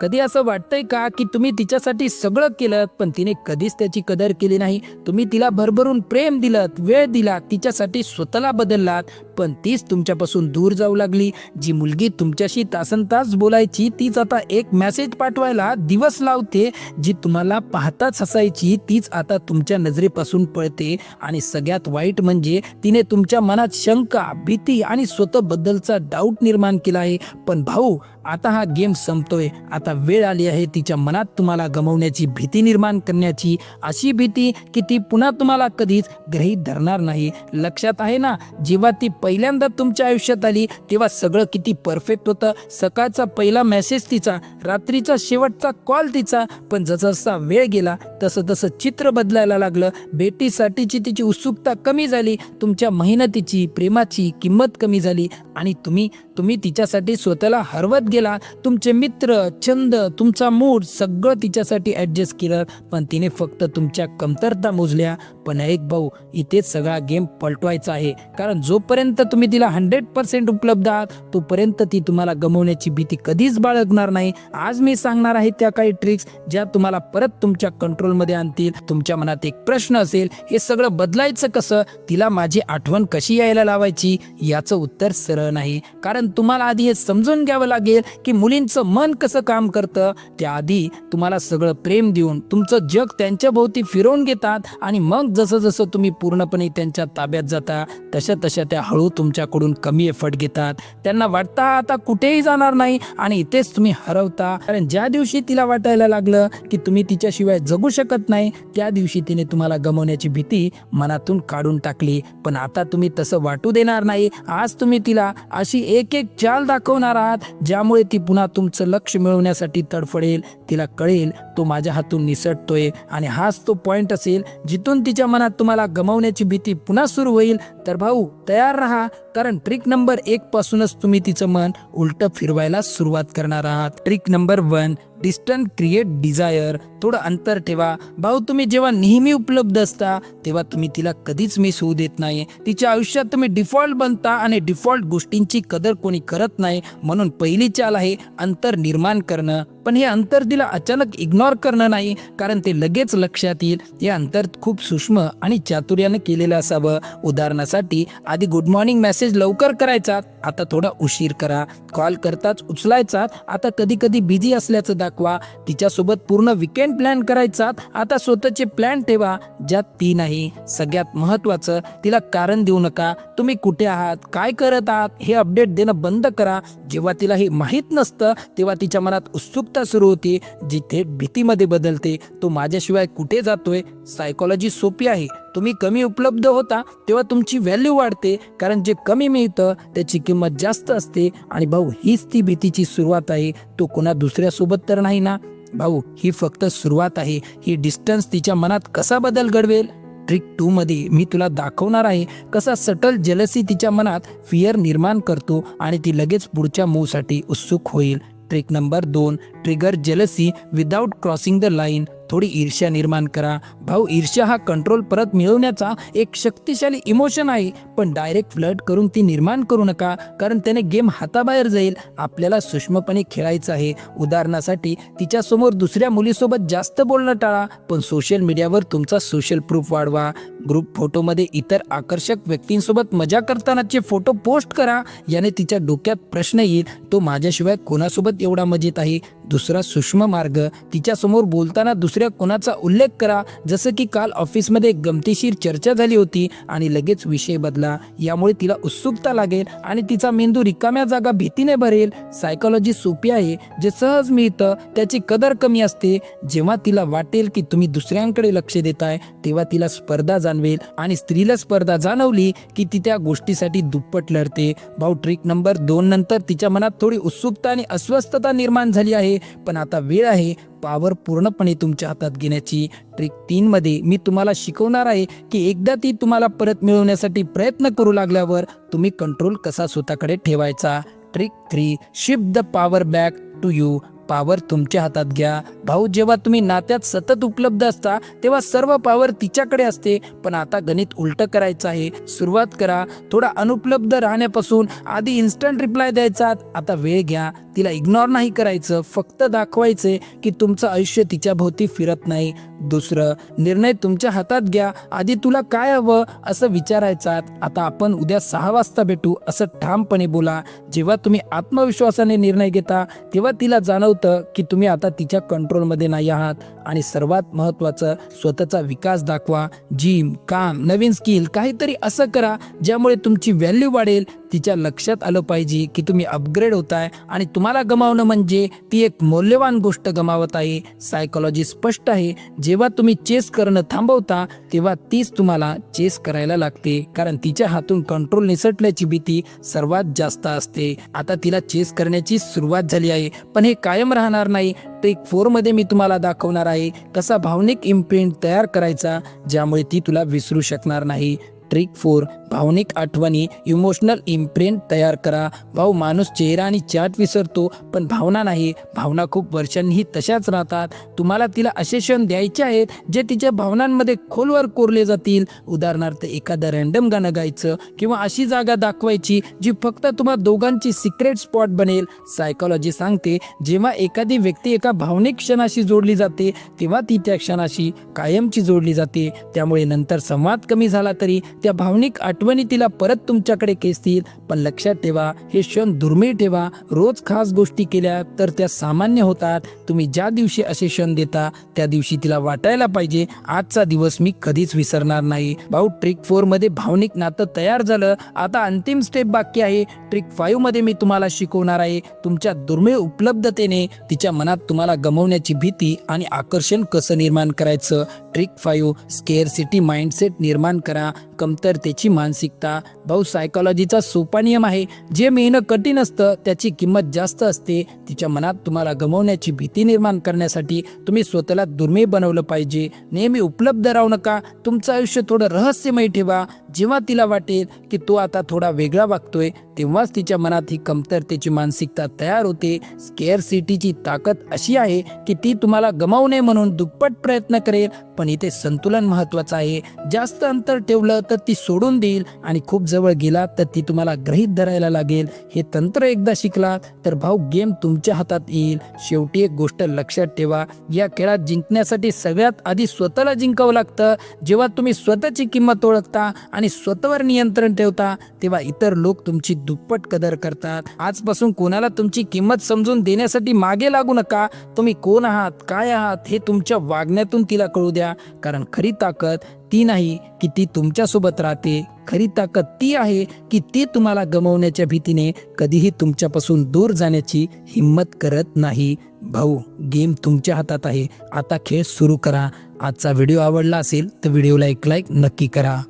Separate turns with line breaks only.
कधी असं वाटतंय का की तुम्ही तिच्यासाठी सगळं केलं पण तिने कधीच त्याची कदर केली नाही? तुम्ही तिला भरभरून प्रेम दिलं वेळ दिला तिच्यासाठी स्वतःला बदललात पण तीच तुमच्यापासून दूर जाऊ लागली. जी मुलगी तुमच्याशी तासन तास बोलायची तीच आता एक मेसेज पाठवायला दिवस लावते. जी तुम्हाला पाहताच हसायची तीच आता तुमच्या नजरेपासून पळते. आणि सगळ्यात वाईट म्हणजे तिने तुमच्या मनात शंका भीती आणि स्वतःबद्दलचा डाऊट निर्माण केला आहे. पण भाऊ आता हा गेम संपतोय. आता वेळ आली आहे तिच्या मनात तुम्हाला गमवण्याची भीती निर्माण करण्याची. अशी भीती की ती पुन्हा तुम्हाला कधीच ग्रहीत धरणार नाही. लक्षात आहे ना जेव्हा ती पहिल्यांदा तुमच्या आयुष्यात आली तेव्हा सगळं किती परफेक्ट होतं. सकाळचा पहिला मेसेज तिचा रात्रीचा शेवटचा कॉल तिचा पण जसा वेळ गेला तसं तसं चित्र बदलायला लागलं. भेटीसाठीची तिची उत्सुकता कमी झाली. तुमच्या मेहनतीची प्रेमाची किंमत कमी झाली. आणि तुम्ही तुम्ही तिच्यासाठी स्वतःला हरवत गेला. तुमचे मित्र छंद तुमचा मूड सगळं तिच्यासाठी ॲडजस्ट केलं. पण तिने फक्त तुमच्या कमतरता मोजल्या. पण एक भाऊ इथेच सगळा गेम पलटवायचा आहे. कारण जोपर्यंत तुम्ही तिला हंड्रेड पर्सेंट उपलब्ध आहात तोपर्यंत ती तुम्हाला गमवण्याची भीती कधीच बाळगणार नाही. आज मी सांगणार आहे त्या काही ट्रिक्स ज्या तुम्हाला परत तुमच्या कंट्रोल कंट्रोलमध्ये आणतील तुमच्या मनात एक प्रश्न असेल हे सगळं बदलायचं कसं? तिला माझी आठवण कशी यायला लावायची? याचं उत्तर सरळ नाही. कारण तुम्हाला आधी हे समजून घ्यावं लागेल की मुलींचं मन कसं काम करतं. त्याआधी तुम्हाला सगळं प्रेम देऊन तुमचं जग त्यांच्या भोवती फिरवून घेतात आणि मग जसं जसं तुम्ही पूर्णपणे त्यांच्या ताब्यात जाता तशा तशा त्या हळू तुमच्याकडून कमी एफर्ट घेतात. त्यांना वाटतं आता कुठेही जाणार नाही आणि इथेच तुम्ही हरवता. कारण ज्या दिवशी तिला वाटायला लागलं की तुम्ही तिच्याशिवाय जगू शकत नाही. त्या दिवशी तिने तुम्हाला गमवण्याची भीती मनातून काढून टाकली. पण आता तुम्ही तसं वाटू देणार नाही. आज तुम्ही तिला अशी एक एक चाल दाखवणार आहात ज्यामुळे ती पुन्हा तुमचं लक्ष मिळवण्यासाठी तडफडेल. तिला कळेल तो माझ्या हातून निसटतोय आणि हाच तो पॉइंट असेल जिथून तिच्या मनात तुम्हाला गमावण्याची भीती पुन्हा सुरू होईल. तर भाऊ तयार राहा कारण ट्रिक नंबर एक पासूनच तुम्ही तिचं मन उलट फिरवायला सुरुवात करणार आहात. Trick number one distance create desire थोडं अंतर ठेवा. भाऊ तुम्ही जेव्हा नेहमी उपलब्ध असता तेव्हा तुम्ही तिला कधीच मिस होऊ देत नाही. तिच्या आयुष्यात तुम्ही डिफॉल्ट बनता आणि डिफॉल्ट गोष्टींची कदर कोणी करत नाही. म्हणून पहिली चाल आहे अंतर निर्माण करणं. पण हे अंतर तिला अचानक इग्नोर करणं नाही कारण ते लगेच लक्षात येईल. हे अंतर खूप सूक्ष्म आणि चातुर्यानं केलेलं असावं. उदाहरणासाठी आधी गुड मॉर्निंग मेसेज लवकर करायचा आता थोडा उशीर करा. कॉल करताच उचलायचा आता कधी कधी बिझी असल्याचं दाखवा. तिच्यासोबत पूर्ण विकेंड प्लॅन करायचा आता स्वतःचे प्लॅन ठेवा ज्यात ती नाही. सगळ्यात महत्वाचं तिला कारण देऊ नका. तुम्ही कुठे आहात? काय करत आहात? हे अपडेट देणं बंद करा. जेव्हा तिला हे माहीत नसतं तेव्हा तिच्या मनात उत्सुकता सुरू होते जिथे भीतीमध्ये बदलते तो माझ्याशिवाय कुठे जातोय? सायकोलॉजी सोपी आहे. तुम्ही कमी उपलब्ध होता तेव्हा तुमची व्हॅल्यू वाढते कारण जे कमी मिळतं त्याची किंमत जास्त असते. आणि भाऊ हीच ती भीतीची सुरुवात आहे. तो कोणा दुसऱ्यासोबत तर नाही ना? भाऊ ही फक्त सुरुवात आहे. ही डिस्टन्स तिच्या मनात कसा बदल घडवेल? ट्रिक टू मध्ये मी तुला दाखवणार आहे कसा सटल जेलसी तिच्या मनात फिअर निर्माण करतो आणि ती लगेच पुढच्या मूवसाठी उत्सुक होईल. ट्रिक नंबर दोन trigger jealousy without crossing the line थोडी ईर्ष्या निर्माण करा. भाऊ ईर्ष्या हा कंट्रोल परत मिळवण्याचा एक शक्तिशाली इमोशन आहे. पण डायरेक्ट फ्लड करून ती निर्माण करू नका कारण त्याने गेम हाताबाहेर जाईल. आपल्याला सूक्ष्मपणे खेळायचं आहे. उदाहरणासाठी तिच्यासमोर दुसऱ्या मुलीसोबत जास्त बोलणं टाळा पण सोशल मीडियावर तुमचा सोशल प्रूफ वाढवा. ग्रुप फोटोमध्ये इतर आकर्षक व्यक्तींसोबत मजा करतानाचे फोटो पोस्ट करा. याने तिच्या डोक्यात प्रश्न येईल तो माझ्याशिवाय कोणासोबत एवढा मजेत आहे? दुसरा सूक्ष्म मार्ग तिच्यासमोर बोलताना दुसऱ्या कोणाचा उल्लेख करा. जसं की काल ऑफिसमध्ये गमतीशीर चर्चा झाली होती आणि लगेच विषय बदला. यामुळे तिला उत्सुकता लागेल आणि तिचा मेंदू रिकाम्या जागा भीतीने भरेल. सायकोलॉजी सोपी आहे जे सहज मिळतं त्याची कदर कमी असते. जेव्हा तिला वाटेल की तुम्ही दुसऱ्यांकडे लक्ष देताय तेव्हा तिला स्पर्धा जाणवेल आणि स्त्रीला स्पर्धा जाणवली की ती त्या गोष्टीसाठी दुप्पट लढते. भाऊ ट्रिक नंबर दोन नंतर तिच्या मनात थोडी उत्सुकता आणि अस्वस्थता निर्माण झाली आहे. पण आता वेळ आहे. पावर पूर्णपणे तुमच्या हातात घेण्याची ट्रिक तीनमध्ये मी तुम्हाला शिकवणार आहे की एकदा ती तुम्हाला परत मिळवण्यासाठी प्रयत्न करू लागल्यावर तुम्ही कंट्रोल कसा स्वतःकडे ठेवायचा? Trick three shift the power back to you power तुमच्या हातात घ्या. भाऊ जेव्हा तुम्ही नात्यात सतत उपलब्ध असता तेव्हा सर्व पॉवर तिच्याकडे असते. पण आता गणित उलट करायचं आहे. सुरुवात करा. थोडा अनुपलब्ध राहण्यापासून आधी इन्स्टंट रिप्लाय द्यायचा. आता वेळ घ्या. तिला इग्नोर नाही करायचं फक्त दाखवायचे की तुमचं आयुष्य तिच्या भोवती फिरत नाही. दुसरं निर्णय तुमच्या हातात घ्या आधी तुला काय हवं असं विचारायचा आता आपण उद्या सहा वाजता भेटू असं ठामपणे बोला. जेव्हा तुम्ही आत्मविश्वासाने निर्णय घेता तेव्हा तिला जाणवतं की तुम्ही आता तिच्या कंट्रोलमध्ये नाही आहात. आणि सर्वात महत्त्वाचं स्वतःचा विकास दाखवा जिम काम नवीन स्किल काहीतरी असं करा ज्यामुळे तुमची व्हॅल्यू वाढेल तिच्या लक्षात आलं पाहिजे की तुम्ही अपग्रेड होताय आणि तुम्हाला गमावणं म्हणजे ती एक मौल्यवान गोष्ट गमावत आहे. सायकोलॉजी स्पष्ट आहे. जेव्हा तुम्ही चेस करणं थांबवता तेव्हा तीच तुम्हाला चेस करायला लागते. कारण तिच्या हातून कंट्रोल निसटल्याची भीती सर्वात जास्त असते. आता तिला चेस करण्याची सुरुवात झाली आहे. पण हे कायम राहणार नाही. ट्रिक फोरमध्ये मी तुम्हाला दाखवणार आहे कसा भावनिक इम्प्रिंट तयार करायचा ज्यामुळे ती तुला विसरू शकणार नाही. ट्रिक फोर भावनिक आठवणी इमोशनल इम्प्रिंट तयार करा. भाऊ माणूस चेहरा आणि चॅट विसरतो पण भावना नाही. भावना खूप वर्षांनीही तशाच राहतात. तुम्हाला तिला असे क्षण द्यायचे आहेत जे तिच्या भावनांमध्ये खोलवर कोरले जातील. उदाहरणार्थ एखादं रँडम गाणं गायचं किंवा अशी जागा दाखवायची जी फक्त तुम्हा दोघांची सिक्रेट स्पॉट बनेल. सायकोलॉजी सांगते जेव्हा एखादी व्यक्ती एका भावनिक क्षणाशी जोडली जाते तेव्हा ती त्या क्षणाशी कायमची जोडली जाते. त्यामुळे नंतर संवाद कमी झाला तरी त्या भावनिक आठवणी तिला परत तुमच्याकडे खेचतील. पण लक्षात ठेवा हे क्षण दुर्मिळ ठेवा. रोज खास गोष्टी केल्या तर त्या सामान्य होतात. तुम्ही ज्या दिवशी असे क्षण देता त्या दिवशी तिला वाटायला पाहिजे आजचा दिवस मी कधीच विसरणार नाही. भाऊ ट्रिक फोरमध्ये भावनिक नातं तयार झालं. आता अंतिम स्टेप बाकी आहे. ट्रिक फाईव्हमध्ये मी तुम्हाला शिकवणार आहे. तुमच्या दुर्मिळ उपलब्धतेने तिच्या मनात तुम्हाला गमवण्याची भीती आणि आकर्षण कसं निर्माण करायचं? Trick five scarcity mindset निर्माण करा. कमतरतेची मानसिकता. भाऊ सायकॉलॉजीचा सोपा नियम आहे. जे मिळणं कठीण असतं त्याची किंमत जास्त असते. तिच्या मनात तुम्हाला गमवण्याची भीती निर्माण करण्यासाठी तुम्ही स्वतःला दुर्मिळ बनवलं पाहिजे. नेहमी उपलब्ध राहू नका. तुमचं आयुष्य थोडं रहस्यमय ठेवा. जेव्हा तिला वाटेल की तो आता थोडा वेगळा वागतोय तेव्हाच तिच्या मनात ही कमतरतेची मानसिकता तयार होते. स्केअर सिटीची ताकद अशी आहे की ती तुम्हाला गमावू नये म्हणून दुप्पट प्रयत्न करेल पण इथे संतुलन महत्वाचं आहे. जास्त अंतर ठेवलं तर ती सोडून देईल आणि खूप जवळ गेला तर ती तुम्हाला ग्रहित धरायला लागेल. हे तंत्र एकदा शिकला तर भाऊ गेम तुमच्या हातात येईल. शेवटी एक गोष्ट लक्षात ठेवा या खेळात जिंकण्यासाठी सगळ्यात आधी स्वतःला जिंकावं लागतं. जेव्हा तुम्ही स्वतःची किंमत ओळखता आणि स्वतःवर नियंत्रण ठेवता तेव्हा इतर लोक तुमची दुप्पट कदर करतात. आजपासून कोणाला तुमची किंमत समजून देण्यासाठी मागे लागू नका. तुम्ही कोण आहात काय आहात हे तुमच्या वागण्यातून तिला कळू द्या. कारण खरी ताकद ती नाही की ती तुमच्यासोबत राहते. खरी ताकद ती आहे की ती तुम्हाला गमवण्याच्या भीतीने कधीही तुमच्यापासून दूर जाण्याची हिंमत करत नाही. भाऊ गेम तुमच्या हातात आहे. आता खेळ सुरू करा. आजचा व्हिडिओ आवडला असेल तर व्हिडिओला एक लाईक नक्की करा.